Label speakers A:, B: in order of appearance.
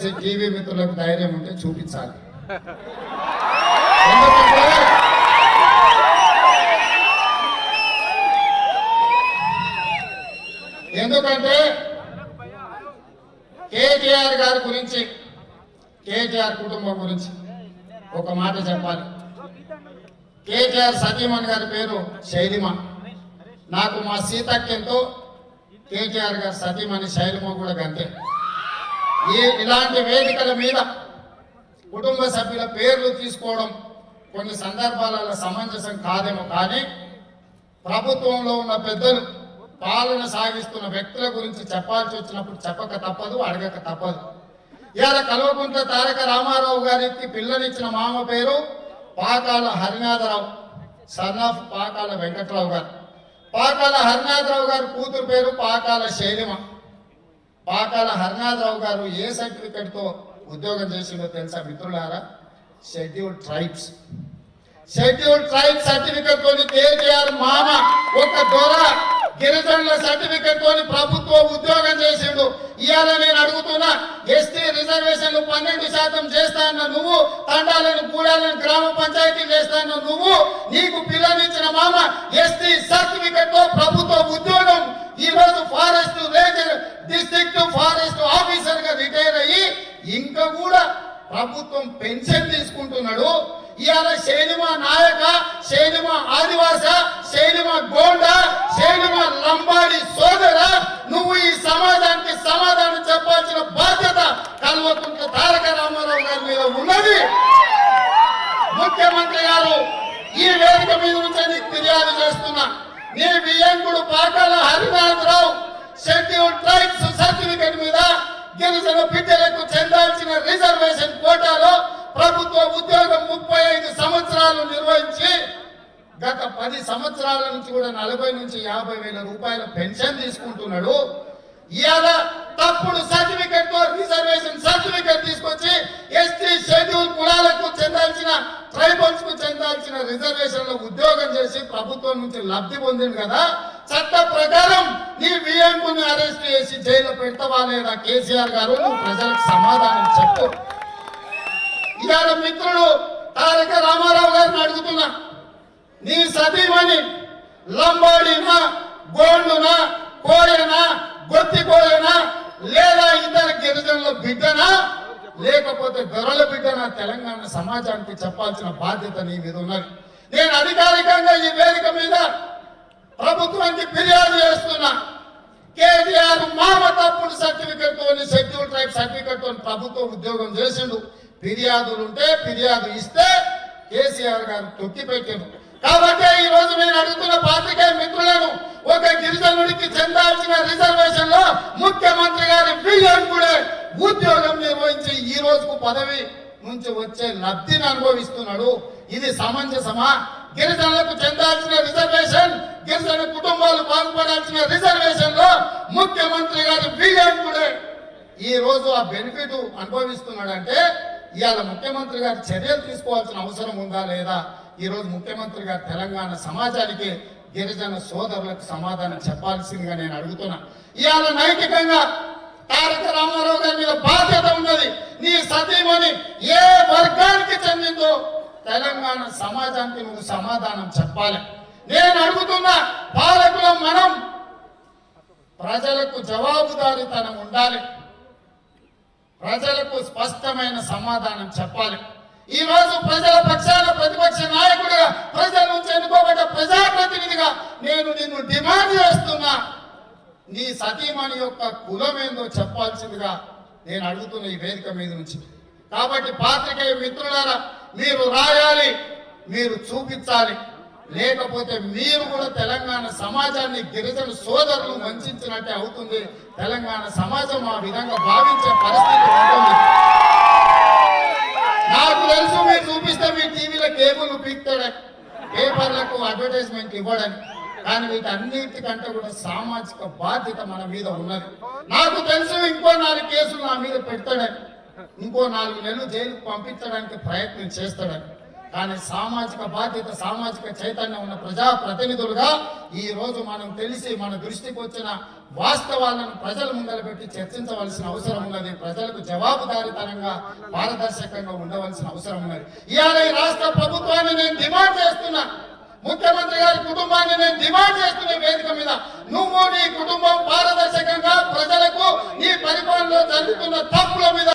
A: దయచేసి టీవీ మిత్రులకు ధైర్యం ఉంటే చూపించాలి. ఎందుకంటే కేటీఆర్ గారి గురించి కేటీఆర్ కుటుంబం గురించి ఒక మాట చెప్పాలి. కేటీఆర్ సతీమణి గారి పేరు శైలిమ. నాకు మా సీతక్కెంతో కేటీఆర్ గారు సతీమణి శైలిమ కూడా గంతే. ఈ ఇలాంటి వేదికల మీద కుటుంబ సభ్యుల పేర్లు తీసుకోవడం కొన్ని సందర్భాలలో సమంజసం కాదేమో కానీ ప్రభుత్వంలో ఉన్న పెద్దలు పాలన సాగిస్తున్న వ్యక్తుల గురించి చెప్పాల్సి వచ్చినప్పుడు చెప్పక తప్పదు అడగక తప్పదు. ఇవాళ కల్వకుంట తారక రామారావు గారికి పిల్లనిచ్చిన మామ పేరు పాకాల హరినాథరావు సన్ ఆఫ్ పాకాల వెంకట్రావు గారు. పాకాల హరినాథరావు గారి కూతురు పేరు పాకాల శైలిమ. పాకాల హరినాథరావు గారు ఏ సర్టిఫికెట్తో ఉద్యోగం చేసిండో తెలుసా మిత్రులారా? Schedule tribes schedule tribe certificate తోని కేటీఆర్ మామ. ఒక దొర గిరిజనుల సర్టిఫికెట్ తోని ప్రభుత్వ ఉద్యోగం చేసిండు. ఇవాళ నేను అడుగుతున్నా ఎస్టీ రిజర్వేషన్లు పన్నెండు శాతం చేస్తాన్న నువ్వు తండాలను కూడాలను గ్రామ పంచాయతీ చేస్తాన్న నువ్వు నీకు పిల్లనిచ్చిన మామ ఎస్టీ సర్టిఫికెట్తో ప్రభుత్వ ఉద్యోగం. ఈ రోజు ఫారెస్ట్ రేంజర్ డిస్టిక్ ఫారెస్ట్ ఆఫీసర్గా రిటైర్ అయ్యి ఇంకా కూడా ప్రభుత్వం పెన్షన్ తీసుకుంటున్నాడు. ఇవాళ శైలిమా నాయక శైలిమా ఆదివాస శైలిమ గోండ శైలిమా లంబాడి సోదర నువ్వు ఈ సమాజానికి సమాధానం చెప్పాల్సిన బాధ్యత కల్వకుంట తారక రామారావు గారి మీద ఉన్నది. ముఖ్యమంత్రి గారు ఈ వేదిక మీద నుంచి నీకు ఫిర్యాదు చేస్తున్నా. నీ వియంకుడు Pakala Harinatharao schedule tribes certificate మీద గిరిజన బిడ్డలకు చెందాల్సిన రిజర్వేషన్ కోటాలో ప్రభుత్వ ఉద్యోగం ముప్పై ఐదు సంవత్సరాలు నిర్వహించి గత పది సంవత్సరాల నుంచి కూడా నలభై నుంచి యాభై వేల రూపాయల పెన్షన్ తీసుకుంటున్నాడు. ఇవాళ తప్పుడు సర్టిఫికెట్తో రిజర్వేషన్ సర్టిఫికెట్ తీసుకొచ్చి ఎస్టీ షెడ్యూల్ కులాలకు చెందాల్సిన ట్రైబల్స్కు చెందాల్సిన రిజర్వేషన్లో ఉద్యోగం చేసి ప్రభుత్వం నుంచి లబ్ధి పొందింది కదా. చట్ట ప్రకారం నీ వియంకుని అరెస్ట్ చేసి జైలు పెడతావా లేదా కేసీఆర్ గారు? నువ్వు ప్రజలకు సమాధానం చెప్పు. ఇవాళ మిత్రుడు తారక రామారావు గారిని అడుగుతున్నా. నీ సతీమణి లంబాడినా గోండునా కోయనా గొత్తి కోయనా లేదా ఇతర గిరిజనుల బిడ్డనా? లేకపోతే దొరల బిడ్డనా? తెలంగాణ సమాజానికి చెప్పాల్సిన బాధ్యత నీ మీద ఉన్నది. నేను అధికారికంగా ఈ వేదిక మీద ప్రభుత్వానికి ఫిర్యాదు చేస్తున్నా. కేటీఆర్ మామ తప్పుడు సర్టిఫికెట్ తోని షెడ్యూల్ ట్రైబ్ సర్టిఫికెట్ తోని ప్రభుత్వ ఉద్యోగం చేసిండు. ఫిర్యాదులు ఉంటే ఫిర్యాదు ఇస్తే కేసీఆర్ గారు తొక్కి పెట్టారు కాబట్టి ఈ రోజు నేను అడుగుతున్న పాత్రికేయ మిత్రులను ఒక గిరిజనుడికి చెందాల్సిన రిజర్వేషన్లో ముఖ్యమంత్రి గారి విజయం కూడా ఉద్యోగం నిర్వహించి ఈ రోజుకు పదవి నుంచి వచ్చే లబ్ధిని అనుభవిస్తున్నాడు. ఇది సమంజసమా? గిరిజనులకు చెందాల్సిన రిజర్వేషన్ గిరిజన కుటుంబాలు బాగుపడాల్సిన రిజర్వేషన్లో ముఖ్యమంత్రి గారు విజయం ఈ రోజు ఆ బెనిఫిట్ అనుభవిస్తున్నాడంటే ఇవాళ ముఖ్యమంత్రి గారు చర్యలు తీసుకోవాల్సిన అవసరం ఉందా లేదా? ఈ రోజు ముఖ్యమంత్రి గారు తెలంగాణ సమాజానికి గిరిజన సోదరులకు సమాధానం చెప్పాల్సిందిగా నేను అడుగుతున్నా. ఇవాళ నైతికంగా తారక రామారావు గారి మీద బాధ్యత ఉన్నది నీ సతీమణి ఏ వర్గానికి చెందిందో తెలంగాణ సమాజానికి నువ్వు సమాధానం చెప్పాలి. నేను అడుగుతున్నా పాలకులం మనం ప్రజలకు జవాబుదారీతనం ఉండాలి. ప్రజలకు స్పష్టమైన సమాధానం చెప్పాలి. ఈ రోజు ప్రజల పక్షాన ప్రతిపక్ష నాయకుడిగా ప్రజల నుంచి ఎన్నుకోబడ్డ ప్రజాప్రతినిధిగా నేను నిన్ను డిమాండ్ చేస్తున్నా. నీ సతీమణి యొక్క కులం ఏందో చెప్పాల్సిందిగా నేను అడుగుతున్న ఈ వేదిక మీద నుంచి. కాబట్టి పాత్రికేయ మిత్రులారా మీరు రాయాలి మీరు చూపించాలి. లేకపోతే మీరు కూడా తెలంగాణ సమాజాన్ని గిరిజన సోదరులు వంచినట్టే అవుతుంది. తెలంగాణ సమాజం ఆ విధంగా భావించే పరిస్థితి ఉంటుంది. నాకు తెలుసు మీరు చూపిస్తే మీ టీవీలో కేబుల్ పీక్తాడని పేపర్లకు అడ్వర్టైజ్మెంట్ ఇవ్వడని. కానీ వీటన్నిటికంటే కూడా సామాజిక బాధ్యత మన మీద ఉన్నది. నాకు తెలుసు ఇంకో నాలుగు కేసులు నా మీద పెడతాడని. ఇంకో నాలుగు నెలలు జైలుకు పంపించడానికి ప్రయత్నం చేస్తాడని. కానీ సామాజిక బాధ్యత సామాజిక చైతన్యం ఉన్న ప్రజా ప్రతినిధులుగా ఈ ఈరోజు మనం తెలిసి మన దృష్టికి వచ్చిన వాస్తవాలను ప్రజల ముందర పెట్టి చర్చించవలసిన అవసరం ఉన్నది. ప్రజలకు జవాబుదారీతనంగా పారదర్శకంగా ఉండవలసిన అవసరం ఉన్నది. ఇవాళ రాష్ట్ర ప్రభుత్వాన్ని నేను డిమాండ్ చేస్తున్నా. ముఖ్యమంత్రి గారి కుటుంబాన్ని నేను డిమాండ్ చేస్తున్న వేదిక మీద. నువ్వు నీ కుటుంబం పారదర్శకంగా ప్రజలకు నీ పరిపాలనలో జరుగుతున్న తప్పుల మీద